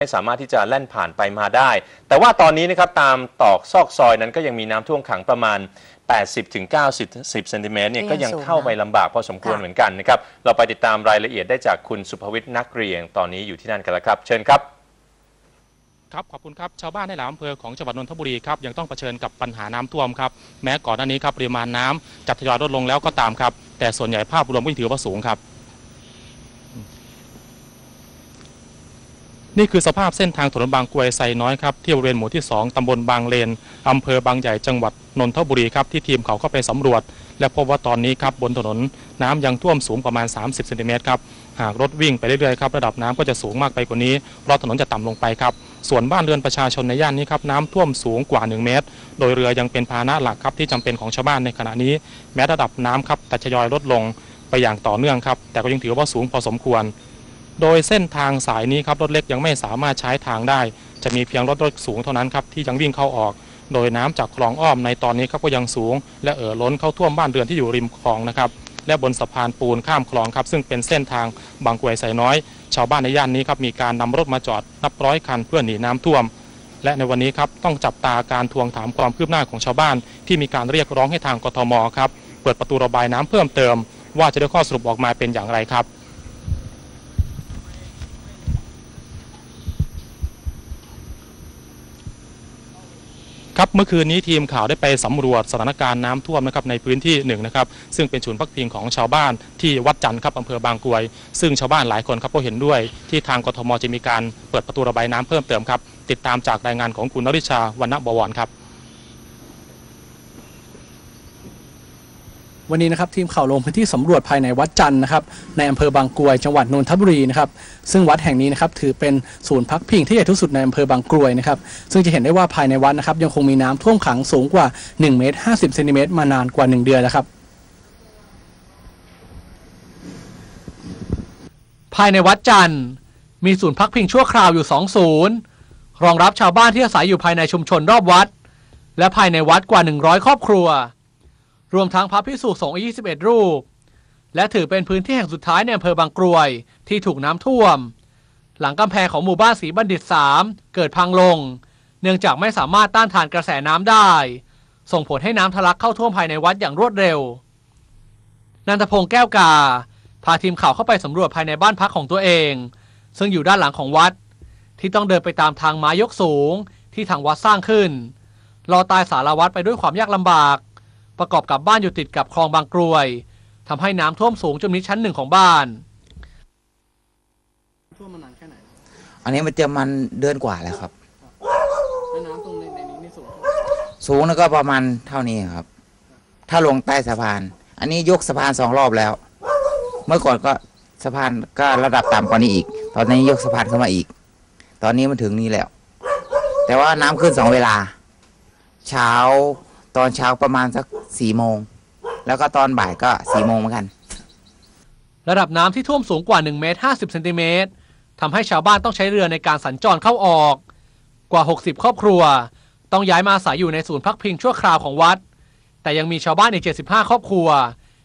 ไม่สามารถที่จะแล่นผ่านไปมาได้ แต่ว่าตอนนี้นะครับตามตอกซอกซอยนั้นก็ยังมีน้ำท่วมขังประมาณ80-90ถึง90 10เซนติเมตรเนี่ยก็ยังเข้าไปลำบากพอสมควรเหมือนกันนะครับ เราไปติดตามรายละเอียดได้จากคุณสุภวิทย์นักเรียง ตอนนี้อยู่ที่นั่นกันแล้วครับ เชิญครับ ครับขอบคุณครับชาวบ้านในหลายอำเภอของจังหวัดนนทบุรีครับยังต้องเผชิญกับปัญหาน้ำท่วมครับแม้ก่อนหน้านี้ครับปริมาณน้ำจะทยอยลดลงแล้วก็ตามครับแต่ส่วนใหญ่ภาพรวมก็ยังถือว่าสูงครับ นี่คือสภาพเส้นทางถนนบางกรวยไซน้อยครับที่บริเวณหมู่ที่ 2ตำบลบางเลนอำเภอบางใหญ่จังหวัดนนทบุรีครับที่ทีมเขาเข้าไปสำรวจ และพบว่าตอนนี้ครับบนถนนน้ำยังท่วมสูงประมาณ 30เซนติเมตรครับหากรถวิ่งไปเรื่อยๆครับระดับน้ำก็จะสูงมากไปกว่านี้เพราะถนนจะต่ำลงไปครับส่วนบ้านเรือนประชาชนในย่านนี้ครับน้ำท่วมสูงกว่า 1 เมตร โดยเรือยังเป็นพาหนะหลักครับที่จำเป็นของชาวบ้านในขณะนี้ แม้ระดับน้ำครับแต่ทยอยลดลงไปอย่างต่อเนื่องครับแต่ก็ยังถือว่าสูงพอสมควร โดยเส้นทางสายนี้ครับรถเล็กยังไม่สามารถใช้ทางได้ จะมีเพียงรถรถสูงเท่านั้นครับที่ยังวิ่งเข้าออก โดยน้ำจากคลองอ้อมในตอนนี้ครับก็ยังสูง และเอ่อล้นเข้าท่วมบ้านเรือนที่อยู่ริมคลองนะครับและบนสะพานปูนข้ามคลองครับซึ่งเป็นเส้นทางบางกวยไซน้อย ชาวบ้านในย่านนี้ครับมีการนำรถมาจอดนับร้อยคันเพื่อหนีน้ำท่วม และในวันนี้ครับต้องจับตาการทวงถามความคืบหน้าของชาวบ้าน ที่มีการเรียกร้องให้ทางกทมครับเปิดประตูระบายน้ำเพิ่มเติม ว่าจะได้ข้อสรุปออกมาเป็นอย่างไรครับ ครับเมื่อคืนนี้ทีมข่าวได้ไปสำรวจสถานการณ์น้ำท่วมนะครับในพื้นที่หนึ่งนะครับซึ่งเป็นศูนย์พักพิงของชาวบ้านที่วัดจันทร์ครับอำเภอบางกรวย ซึ่งชาวบ้านหลายคนครับก็เห็นด้วย ที่ทางกทมจะมีการเปิดประตูระบายน้ำเพิ่มเติมครับติดตามจากรายงานของคุณนริชาวันณบวรครับ วันนี้นะครับทีมข่าวลงพื้นที่สำรวจภายในวัดจันทร์นะครับในอำเภอบางกรวยจังหวัดนนทบุรีนะครับซึ่งวัดแห่งนี้นะครับถือเป็นศูนย์พักพิงที่ใหญ่ที่สุดในอำเภอบางกรวยนะครับซึ่งจะเห็นได้ว่าภายในวัดนะครับยังคงมีน้ำท่วมขังสูงกว่า1เมตร50เซนติเมตรมานานกว่า 1 เดือนแล้วครับภายในวัดจันทร์มีศูนย์พักพิงชั่วคราวอยู่2ศูนย์รองรับชาวบ้านที่อาศัยอยู่ภายในชุมชนรอบวัด และภายในวัดกว่า 100 ครอบครัว รวมทั้งพระพิสุสงฆ์อีก21 รูป และถือเป็นพื้นที่แห่งสุดท้ายในอำเภอบางกรวยที่ถูกน้ำท่วม หลังกำแพงของหมู่บ้านศรีบัณฑิต 3 เกิดพังลง เนื่องจากไม่สามารถต้านทานกระแสน้ำได้ ส่งผลให้น้ำทะลักเข้าท่วมภายในวัดอย่างรวดเร็ว นันทพงศ์แก้วกา พาทีมข่าวเข้าไปสำรวจภายในบ้านพักของตัวเอง ซึ่งอยู่ด้านหลังของวัด ที่ต้องเดินไปตามทางไม้ยกสูงที่ทางวัดสร้างขึ้น รอตายสารวัตรไปด้วยความยากลำบาก ประกอบกับบ้านอยู่ติดกับคลองบางกรวยทำให้น้ำท่วมสูงจนมิดชั้นหนึ่งของบ้านท่วมมานานแค่ไหนอันนี้มันจะมันเดือนกว่าแล้วครับแล้วน้ำตรงในในนี้นี่สูงสูงแล้วก็ประมาณเท่านี้ครับ ถ้าลงใต้สะพาน อันนี้ยกสะพานสองรอบแล้ว เมื่อก่อนก็สะพานก็ระดับต่ำกว่านี้อีก ตอนนี้ยกสะพานขึ้นมาอีก ตอนนี้มันถึงนี้แล้ว แต่ว่าน้ำขึ้นสองเวลา เช้า ตอนเช้าประมาณสักสี่โมง แล้วก็ตอนบ่ายก็สี่โมงเหมือนกัน ระดับน้ำที่ท่วมสูงกว่า1เมตร50เซนติเมตรทำให้ชาวบ้านต้องใช้เรือในการสัญจรเข้าออก กว่า 60 ครอบครัว ต้องย้ายมาอาศัยอยู่ในศูนย์พักพิงชั่วคราวของวัด แต่ยังมีชาวบ้านอีก 75 ครอบครัว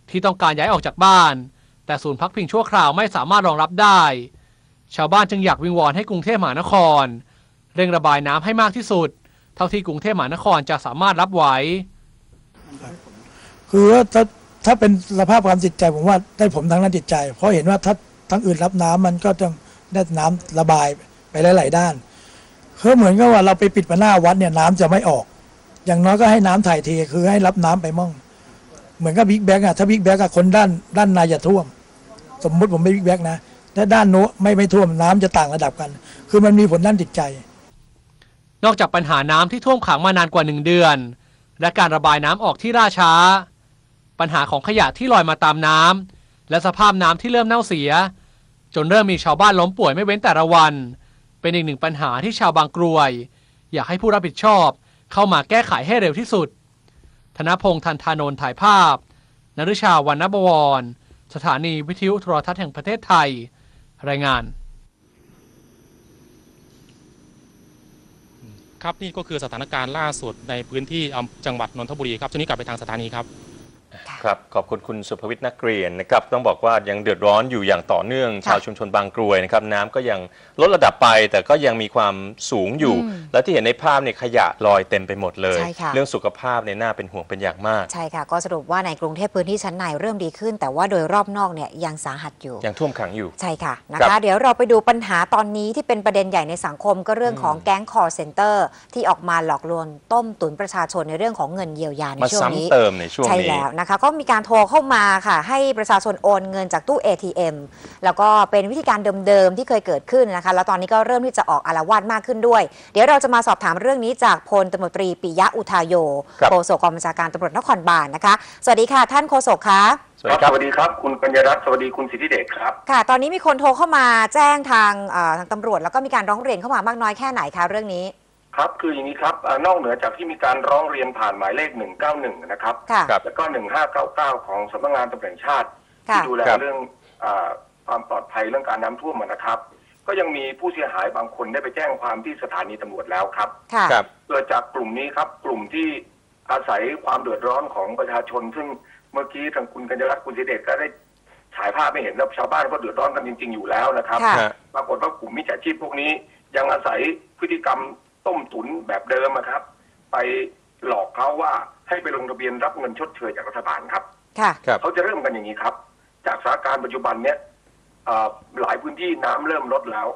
ที่ต้องการย้ายออกจากบ้าน แต่ศูนย์พักพิงชั่วคราวไม่สามารถรองรับได้ ชาวบ้านจึงอยากวิงวอนให้กรุงเทพมหานคร เร่งระบายน้ำให้มากที่สุด ท่าที่กรุงเทพมหานครจะสามารถรับไหว คือว่าถ้าถ้าเป็นสภาพความจิตใจผมว่าได้ผมทางด้านจิตใจ เพราะเห็นว่าถ้าทั้งอื่นรับน้ำมันก็ต้องได้น้ำระบายไปหลาย ๆ ด้านคือเหมือนกับว่าเราไปปิดมาหน้าวัดเนี่ยน้ำจะไม่ออก อย่างน้อยก็ให้น้ำถ่ายเทคือให้รับน้ำไปมั่งเหมือนกับบิ๊กแบ็กอะถ้าบิ๊กแบ็กอะคนด้านด้านในจะท่วม สมมุติผมไม่บิ๊กแบ็กนะถ้าด้านโน้ไม่ไม่ท่วมน้ำจะต่างระดับกัน คือมันมีผลด้านจิตใจ นอกจากปัญหาน้ำที่ท่วมขังมานานกว่า1เดือน และการระบายน้ำออกที่ล่าช้า ปัญหาของขยะที่ลอยมาตามน้ำและสภาพน้ำที่เริ่มเน่าเสีย จนเริ่มมีชาวบ้านล้มป่วยไม่เว้นแต่ละวัน เป็นอีกหนึ่งปัญหาที่ชาวบางกรวย อยากให้ผู้รับผิดชอบเข้ามาแก้ไขให้เร็วที่สุด ธนพงษ์ทันธานนท์ถ่ายภาพ นฤชาวันนบวร สถานีวิทยุโทรทัศน์แห่งประเทศไทย รายงาน ครับนี่ก็คือสถานการณ์ล่าสุดในพื้นที่จังหวัดนนทบุรีครับช่วงนี้กลับไปทางสถานีครับ ค่ะครับ ขอบคุณคุณสุภวิทย์นักเรียนนะครับ ต้องบอกว่ายังเดือดร้อนอยู่อย่างต่อเนื่องค่ะชาวชุมชนบางกรวยนะครับน้ำก็ยังลดระดับไป แต่ก็ยังมีความสูงอยู่อืมและที่เห็นในภาพเนี่ยขยะลอยเต็มไปหมดเลย ใช่ค่ะ เรื่องสุขภาพเนี่ยน่าเป็นห่วงเป็นอย่างมาก ใช่ค่ะ ก็สรุปว่าในกรุงเทพพื้นที่ชั้นในเริ่มดีขึ้น แต่ว่าโดยรอบนอกเนี่ยยังสาหัสอยู่ ยังท่วมขังอยู่ ใช่ค่ะนะครัคะ บ เดี๋ยวเราไปดูปัญหาตอนนี้ที่เป็นประเด็นใหญ่ในสังคมก็เรื่องของแก๊งคอร์เซนเตอร์ที่ออกมาหลอกลวงต้มตุนประชาชนในเรื่องของเงินเยียวยาในมาช่วงนี้ซ้ำเติมในช่วงใช่นี้ แล้วนะคะก็มีการโทรเข้ามาค่ะ ให้ประชาชนโอนเงินจากตู้ ATM แล้วก็เป็นวิธีการเดิมๆที่เคยเกิดขึ้นนะคะ แล้วตอนนี้ก็เริ่มที่จะออกอารวาสมากขึ้นด้วย เดี๋ยวเราจะมาสอบถามเรื่องนี้จากพลตำรวจตรีปิยะอุทาโยครับ โฆษกกองบัญชาการตำรวจนครบาลนะคะ สวัสดีค่ะ ท่านโฆษกคะสวัสดีครับสวัสดีครับ คุณกัญญารัตน์สวัสดีคุณสิทธิเดชครับ ค่ะ ตอนนี้มีคนโทรเข้ามาแจ้งทางเอ่อทางตำรวจ แล้วก็มีการร้องเรียนเข้ามามากน้อยแค่ไหนคะเรื่องนี้ ครับคืออย่างนี้ครับอ่านอกเหนือจากที่มีการร้องเรียนผ่านหมายเลข 191 นะครับ ค่ะครับ แล้วก็ 1599 ของสำนักงานตำรวจแห่งชาติค่ะที่ดูแลครับ เรื่องอาความปลอดภัยเรื่องการน้ำท่วมนะครับ ก็ยังมีผู้เสียหายบางคนได้ไปแจ้งความที่สถานีตำรวจแล้วครับ ค่ะ ครับ เกิดจากกลุ่มนี้ครับ กลุ่มที่อาศัยความเดือดร้อนของประชาชน ซึ่งเมื่อกี้ทางคุณกัญญารัตน์คุณสิทธิเดชก็ได้ฉายภาพไม่เห็นแล้วชาวบ้านก็เดือดร้อนกันจริง ๆ อยู่แล้วนะครับ ค่ะฮะปรากฏว่ากลุ่มมิจฉาชีพพวกนี้ยังอาศัยพฤติกรรม ต้มตุนแบบเดิมอะครับ ไปหลอกเขาว่าให้ไปลงทะเบียนรับเงินชดเชยจากรัฐบาลครับค่ะครับ เขาจะเริ่มกันอย่างนี้ครับ จากสถานการณ์ปัจจุบันเนี้ยเอ่อหลายพื้นที่น้ำเริ่มลดแล้ว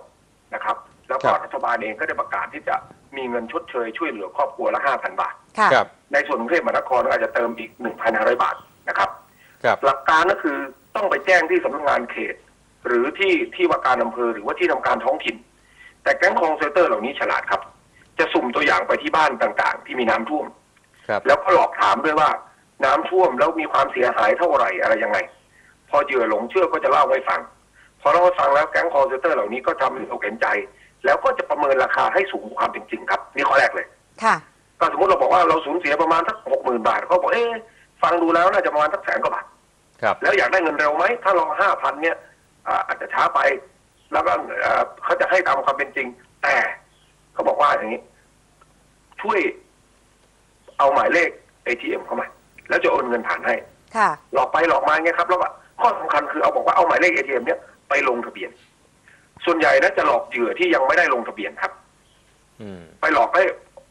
นะครับ แล้วก็ครับ รัฐบาลเองก็ได้ประกาศที่จะมีเงินชดเชย ช่วยเหลือครอบครัวละห้าพันบาท ค่ะ ครับ ในส่วนกรุงเทพมหานครก็อาจจะเติมอีกหนึ่งพันห้าร้อยบาทนะครับ ครับ หลักการก็คือต้องไปแจ้งที่สำนักงานเขต หรือที่ที่ว่าการอำเภอหรือว่าที่ทำการท้องถิ่น แต่แก๊งคองเซนเตอร์เหล่านี้ฉลาดครับ จะสุ่มตัวอย่างไปที่บ้านต่างๆ ที่มีน้ำท่วมครับแล้วก็หลอกถามด้วยว่า น้ำท่วมแล้วมีความเสียหายเท่าไหร่อะไรยังไง พอเหยื่อหลงเชื่อก็จะเล่าให้ฟัง พอเล่าให้ฟังแล้วแก๊งคอร์เซนเตอร์เหล่านี้ก็ทำให้เราเห็นใจ แล้วก็จะประเมินราคาให้สูงกว่าความเป็นจริงครับ นี่ข้อแรกเลย ค่ะก็สมมติเราบอกว่าเราสูญเสียประมาณสักหกหมื่นบาทเขาบอกเอ๊ะฟังดูแล้วน่าจะประมาณสักแสนกว่าบาทครับแล้วอยากได้เงินเร็วไหมถ้าลองห้าพันเนี่ยอ่าอาจจะช้าไป แล้วก็เอ่อเขาจะให้ตามความเป็นจริง แต่ เขาบอกว่าอย่างนี้ ช่วยเอาหมายเลข ATM เข้ามา แล้วจะโอนเงินผ่านให้ ค่ะ หลอกไปหลอกมาเงี้ยครับ แล้วก็ข้อสำคัญคือเอาบอกว่าเอาหมายเลข ATM เนี่ยไปลงทะเบียน ส่วนใหญ่นะจะหลอกเหยื่อที่ยังไม่ได้ลงทะเบียนครับอืมไปหลอกให้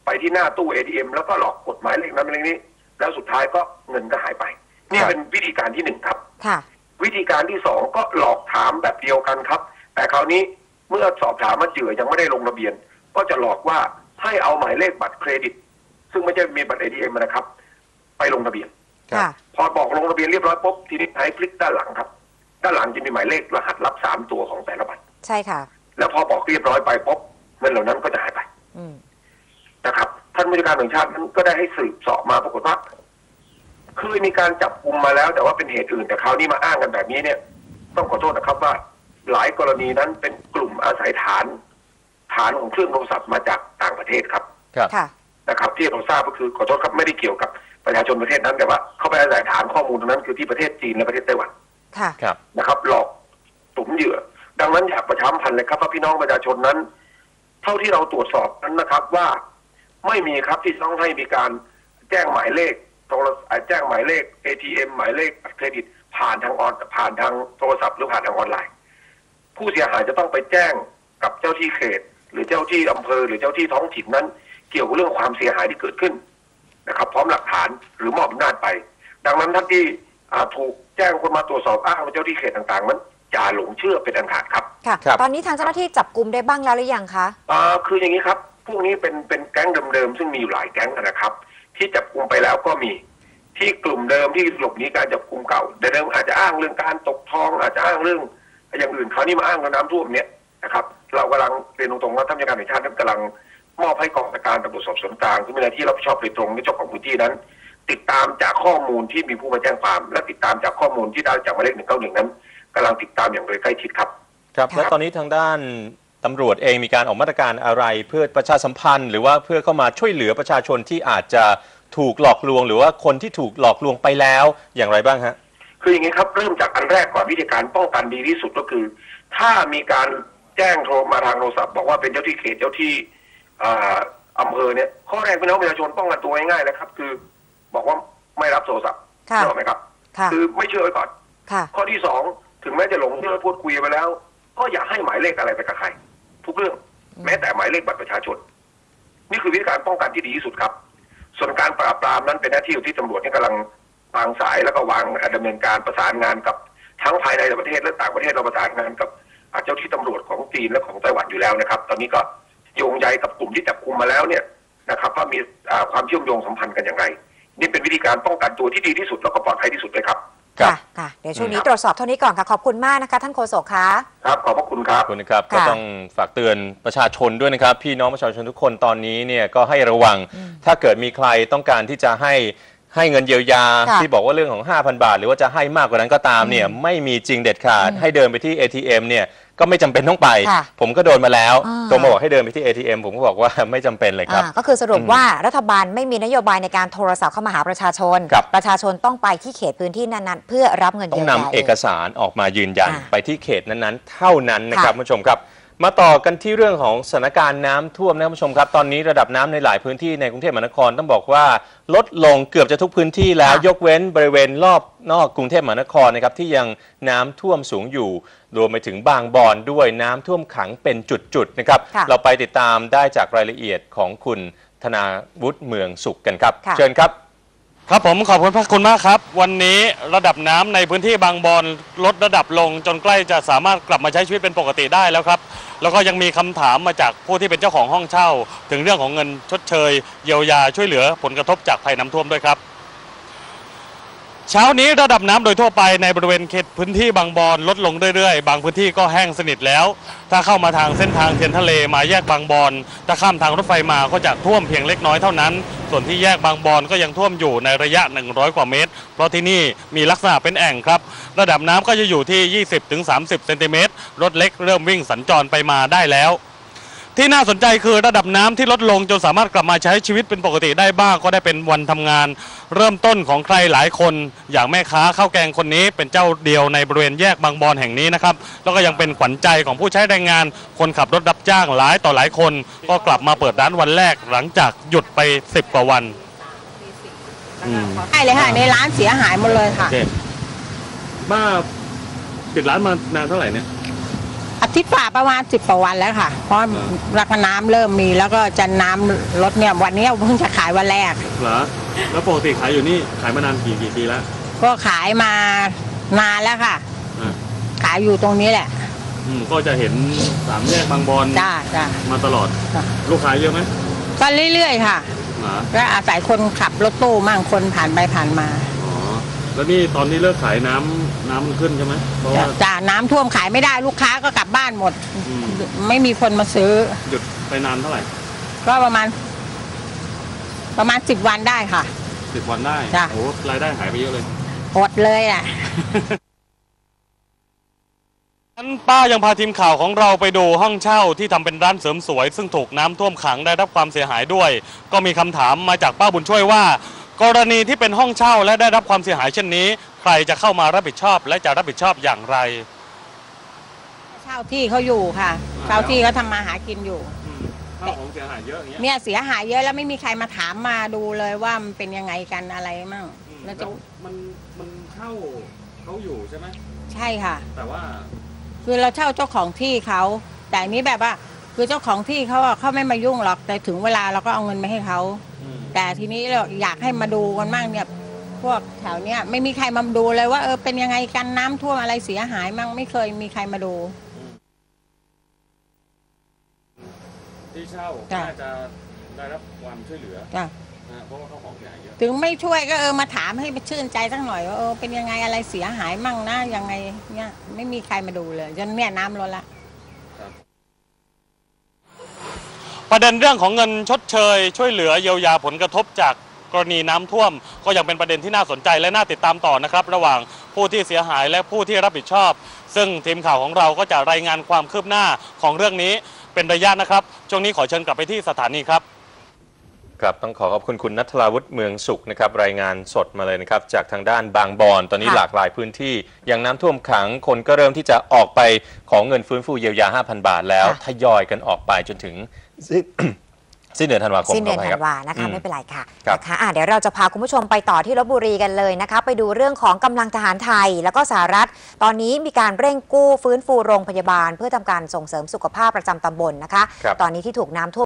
ไปที่หน้าตู้ ATM แล้วก็หลอกกดหมายเลขนั้นเลขนี้ แล้วสุดท้ายก็เงินก็หายไปนี่ครับเป็นวิธีการที่หนึ่งครับ ค่ะ วิธีการที่สองก็หลอกถามแบบเดียวกันครับ แต่คราวนี้เมื่อสอบถามมาเหยื่อยังไม่ได้ลงทะเบียน ก็จะหลอกว่าให้เอาหมายเลขบัตรเครดิต ซึ่งไม่ใช่มีบัตร ATM นะครับ ไปลงทะเบียนครับค่ะพอบอกลงทะเบียนเรียบร้อยปุ๊บทีนี้ให้คลิกด้านหลังครับ ด้านหลังจะมีหมายเลขรหัสลับสามตัวของแต่ละบัตรใช่ค่ะ แล้วพอบอกเรียบร้อยไปปุ๊บเงินเหล่านั้นก็จะหายไปอืมนะครับ ท่านผู้จัดการแห่งชาตินั้นก็ได้ให้สืบเสอบมาปรากฏว่าเคยมีการจับกลุ่มมาแล้ว แต่ว่าเป็นเหตุอื่นแต่คราวนี้มาอ้างกันแบบนี้เนี่ย ต้องขอโทษนะครับว่าหลายกรณีนั้นเป็นกลุ่มอาศัยฐาน ฐานของเครื่องโทรศัพท์มาจากต่างประเทศครับครับค่ะ นะครับ ที่เราทราบก็คือขอโทษครับไม่ได้เกี่ยวกับประชาชนประเทศนั้นแต่ว่าเขาไปอาศัยฐานข้อมูลตรงนั้นคือที่ประเทศจีนและประเทศไต้หวันค่ะ ครับ นะครับ หลอกตุ่มเหยื่อ ดังนั้นอยากประชาสัมพันธ์เลยครับว่าพี่น้องประชาชนนั้น เท่าที่เราตรวจสอบนั้นนะครับว่าไม่มีครับที่ต้องให้มีการแจ้งหมายเลขโทรเอ่อแจ้งหมายเลข ATM หมายเลขบัตรเครดิต ผ่านทางออนผ่านทางโทรศัพท์หรือผ่านทางออนไลน์ ผู้เสียหายจะต้องไปแจ้งกับเจ้าที่เขต หรือเจ้าที่อำเภอหรือเจ้าที่ท้องถิ่นนั้น เกี่ยวกับเรื่องความเสียหายที่เกิดขึ้นนะครับ พร้อมหลักฐานหรือมอบอำนาจไป ดังนั้นท่านที่อ่าถูกแจ้งคนมาตรวจสอบอ้างว่าเจ้าที่เขตต่างๆนั้นอย่าหลงเชื่อเป็นอันขาดครับค่ะครับตอนนี้ทางเจ้าหน้าที่จับกลุ่มได้บ้างแล้วหรือยังคะอ่าคืออย่างนี้ครับพวกนี้เป็นเป็นแก๊งเดิมๆซึ่งมีอยู่หลายแก๊งนะครับ ที่จับกลุ่มไปแล้วก็มีที่กลุ่มเดิมที่หลบหนีการจับกลุ่มเก่าแต่เดิมอาจจะอ้างเรื่องการตกทอง อาจจะอ้างเรื่องอย่างอื่นคราวนี้มาอ้างเรื่องน้ำท่วมเนี่ยนะครับ เรากำลังเรียนตรงๆว่าท่านผู้การแห่งชาติท่านกำลังมอบให้กองบัญชาการตำรวจสอบสวนกลางซึ่งเป็นหน้าที่รับผิดชอบโดยตรงในเจ้าของพื้นที่นั้น ติดตามจากข้อมูลที่มีผู้มาแจ้งความ และติดตามจากข้อมูลที่ได้จากหมายเลขหนึ่งเก้าหนึ่งนั้นกำลังติดตามอย่างโดยใกล้ชิดครับ ครับค่ะแล้วตอนนี้ทางด้านตำรวจเองมีการออกมาตรการอะไรเพื่อประชาสัมพันธ์ หรือว่าเพื่อเข้ามาช่วยเหลือประชาชนที่อาจจะถูกหลอกลวง หรือว่าคนที่ถูกหลอกลวงไปแล้วอย่างไรบ้างฮะคืออย่างนี้ครับเริ่มจากอันแรกก่อนวิธีการป้องกันดีที่สุดก็คือ ถ้ามีการ แจ้งโทรมาทางโทรศัพท์บอกว่าเป็นเจ้าที่เขตเจ้าที่อ่าอำเภอเนี่ยข้อแรกพี่น้องประชาชนป้องกันตัวง่ายๆนะครับ คือบอกว่าไม่รับโทรศัพท์ค่ะใช่ไหมครับค่ะคือไม่เชื่อไว้ก่อนค่ะข้อที่สองถึงแม้จะหลงเชื่อพูดคุยไปแล้ว ก็อย่าให้หมายเลขอะไรไปกับใคร ทุกเรื่อง แม้แต่หมายเลขบัตรประชาชน นี่คือวิธีการป้องกันที่ดีที่สุดครับ ส่วนการปราบปรามนั้นเป็นหน้าที่ที่ตำรวจที่กำลังวางสายแล้วก็วางดำเนินการประสานงานกับทั้งภายในประเทศและต่างประเทศเราประสานงานกับ เจ้าที่ตำรวจของจีนและของไต้หวันอยู่แล้วนะครับ ตอนนี้ก็โยงใยกับกลุ่มที่จับกลุ่มมาแล้วเนี่ยนะครับว่ามีอ่าความเชื่อมโยงสัมพันธ์กันอย่างไรนี่เป็นวิธีการป้องกันตัวที่ดีที่สุดแล้วก็ปลอดภัยที่สุดเลยครับครับค่ะค่ะ เดี๋ยวช่วงนี้ตรวจสอบเท่านี้ก่อนค่ะ ขอบคุณมากนะคะ ท่านโฆษกคะครับ ขอบพระคุณครับขอบคุณนะครับค่ะก็ต้องฝากเตือนประชาชนด้วยนะครับ พี่น้องประชาชนทุกคนตอนนี้เนี่ยก็ให้ระวัง ถ้าเกิดมีใครต้องการที่จะให้ ให้เงินเยียวยาค่ะที่บอกว่าเรื่องของ 5,000 บาท หรือว่าจะให้มากกว่านั้นก็ตามเนี่ยไม่มีจริงเด็ดขาด ให้เดินไปที่ ATM เนี่ยก็ไม่จำเป็นต้องไป ค่ะผมก็โดนมาแล้วอ่า โทรมาบอกให้เดินไปที่ ATM ผมก็บอกว่า ไม่จำเป็นเลยครับ อ่าก็คือสรุปอืมว่ารัฐบาลไม่มีนโยบายในการโทรศัพท์เข้ามาหาประชาชน ครับ ประชาชนต้องไปที่เขตพื้นที่นั้นๆ เพื่อรับเงินต้อเยียงวยานำเอกสารออกมายืนยัน อ่าไปที่เขตนั้นๆ เท่านั้นนะครับค่ะ คุณผู้ชมครับ มาต่อกันที่เรื่องของสถานการณ์น้ำท่วมนะครับคุณผู้ชมครับ ตอนนี้ระดับน้ำในหลายพื้นที่ในกรุงเทพมหานครต้องบอกว่าลดลงเกือบจะทุกพื้นที่แล้วค่ะยกเว้นบริเวณรอบนอกกรุงเทพมหานครนะครับที่ยังน้ำท่วมสูงอยู่ รวมไปถึงบางบอนด้วยน้ำท่วมขังเป็นจุดๆนะครับ ค่ะ เราไปติดตามได้จากรายละเอียดของคุณธนาวุฒิเมืองสุขกันครับค่ะเชิญครับ ครับผมขอบคุณพระคุณมากครับ วันนี้ระดับน้ำในพื้นที่บางบอนลดระดับลง จนใกล้จะสามารถกลับมาใช้ชีวิตเป็นปกติได้แล้วครับ แล้วก็ยังมีคำถามมาจากผู้ที่เป็นเจ้าของห้องเช่า ถึงเรื่องของเงินชดเชย เยียวยาช่วยเหลือผลกระทบจากภัยน้ำท่วมด้วยครับ เช้านี้ระดับน้ำโดยทั่วไปในบริเวณเขตพื้นที่บางบอนลดลงเรื่อยๆ บางพื้นที่ก็แห้งสนิทแล้ว ถ้าเข้ามาทางเส้นทางเทียนทะเลมาแยกบางบอนถ้าข้ามทางรถไฟมาก็จะท่วมเพียงเล็กน้อยเท่านั้น ส่วนที่แยกบางบอนก็ยังท่วมอยู่ในระยะ 100 กว่าเมตร เพราะที่นี่มีลักษณะเป็นแอ่งครับ ระดับน้ำก็จะอยู่ที่ 20-30 เซนติเมตรรถเล็กเริ่มวิ่งสัญจรไปมาได้แล้ว ที่น่าสนใจคือระดับน้ำที่ลดลงจนสามารถกลับมาใช้ชีวิตเป็นปกติได้บ้างก็ได้เป็นวันทำงาน เริ่มต้นของใครหลายคน อย่างแม่ค้าข้าวแกงคนนี้เป็นเจ้าเดียวในบริเวณแยกบางบอนแห่งนี้นะครับแล้วก็ยังเป็นขวัญใจของผู้ใช้แรงงาน คนขับรถรับจ้างหลายต่อหลายคน ก็กลับมาเปิดร้านวันแรกหลังจากหยุดไป 10 กว่าวันใช่เลยค่ะในร้านเสียหายหมดเลยค่ะบ้าปิดร้านมานานเท่าไหร่เนี่ย อาทิตย์ฝ่าประมาณสิบกว่าวันแล้วค่ะ เพราะราคาน้ำเริ่มมีแล้วก็จะน้ำลดเนี่ยวันเนี้ยเพิ่งจะขายวันแรก เหรอแล้วปกติขายอยู่นี่ขายมานานกี่กี่ปีแล้วก็ขายมานานแล้วค่ะ อ่าขายอยู่ตรงนี้แหละอืมก็จะเห็นสามแยกบางบอนจ้าจ้า มาตลอด จ้ะ ลูกค้าเยอะไหมก็เรื่อยๆค่ะ เหรอ ก็อาศัยคนขับรถตู้มั่งคนผ่านไปผ่านมาอ๋อ แล้วนี่ตอนนี้เลิกขายน้ำน้ำมันขึ้นใช่ไหมเพราะว่าจ้าน้ำท่วมขายไม่ได้ลูกค้าก็กลับบ้านหมด อืมไม่มีคนมาซื้อ หยุดไปนานเท่าไหร่ก็ประมาณ ประมาณสิบวันได้ค่ะ สิบวันได้จ้ะ โอ้รายได้หายไปเยอะเลยหดเลยอะนั้นป้ายังพาทีมข่าวของเราไปดูห้องเช่าที่ทำเป็นร้านเสริมสวย ซึ่งถูกน้ำท่วมขังได้รับความเสียหายด้วย ก็มีคำถามมาจากป้าบุญช่วยว่า กรณีที่เป็นห้องเช่าและได้รับความเสียหายเช่นนี้ ใครจะเข้ามารับผิดชอบและจะรับผิดชอบอย่างไร เช่าที่เขาอยู่ค่ะเช่าที่เขาทำมาหากินอยู่ ข้าวของเสียหายเยอะอย่างเงี้ยเนี่ยเสียหายเยอะแล้วไม่มีใครมาถามมาดูเลยว่ามันเป็นยังไงกันอะไรมั่งแล้วจะมันมันเข้าเขาอยู่ใช่ไหมใช่ค่ะ แต่ว่าคือเราเช่าเจ้าของที่เขา แต่อันนี้แบบว่า คือเจ้าของที่เขาอะเขาไม่มายุ่งหรอกแต่ถึงเวลาเราก็เอาเงินไปให้เขา แต่ทีนี้เราอยากให้มาดูกันมั่งเนี่ยพวกแถวเนี้ยไม่มีใครมาดูเลยว่าเออเป็นยังไงกันน้ำท่วมอะไรเสียหายมั่งไม่เคยมีใครมาดู ที่เช่าจ้ะ น่าจะได้รับความช่วยเหลือจ้ะนะเพราะว่าข้าวของเสียหายเยอะถึงไม่ช่วยก็เออมาถามให้ชื่นใจสักหน่อยว่าเออเป็นยังไงอะไรเสียหายมั่งนะยังไงเนี่ยไม่มีใครมาดูเลยจนเนี่ยน้ำล้นละ ประเด็นเรื่องของเงินชดเชย ช่วยเหลือเยียวยาผลกระทบจากกรณีน้ำท่วม ก็ยังเป็นประเด็นที่น่าสนใจและน่าติดตามต่อนะครับ ระหว่างผู้ที่เสียหายและผู้ที่รับผิดชอบ ซึ่งทีมข่าวของเราก็จะรายงานความคืบหน้าของเรื่องนี้เป็นระยะนะครับช่วงนี้ขอเชิญกลับไปที่สถานีครับ ครับต้องขอขอบคุณคุณนัทลาวุฒิเมืองสุขนะครับรายงานสดมาเลยนะครับจากทางด้านบางบอนตอนนี้ค่ะหลากหลายพื้นที่ยังน้ำท่วมขังคนก็เริ่มที่จะออกไปของเงินฟื้นฟูเยียวยา 5,000 บาทแล้วค่ะ ทยอยกันออกไปจนถึงสิ้น สิ้นเดือนธันวาคมสิ้นเดือนขธัภัยคนรับ วานะคะ อืมไม่เป็นไรค่ะครับนะคะอะ เดี๋ยวเราจะพาคุณผู้ชมไปต่อที่ลบบุรีกันเลยนะคะ ไปดูเรื่องของกำลังทหารไทย แล้วก็สหรัฐ ตอนนี้มีการเร่งกู้ฟื้นฟูโรงพยาบาล เพื่อทำการส่งเสริมสุขภาพประจำตำบลนะคะ ครับ ตอนนี้ที่ถูกน้ำท่วม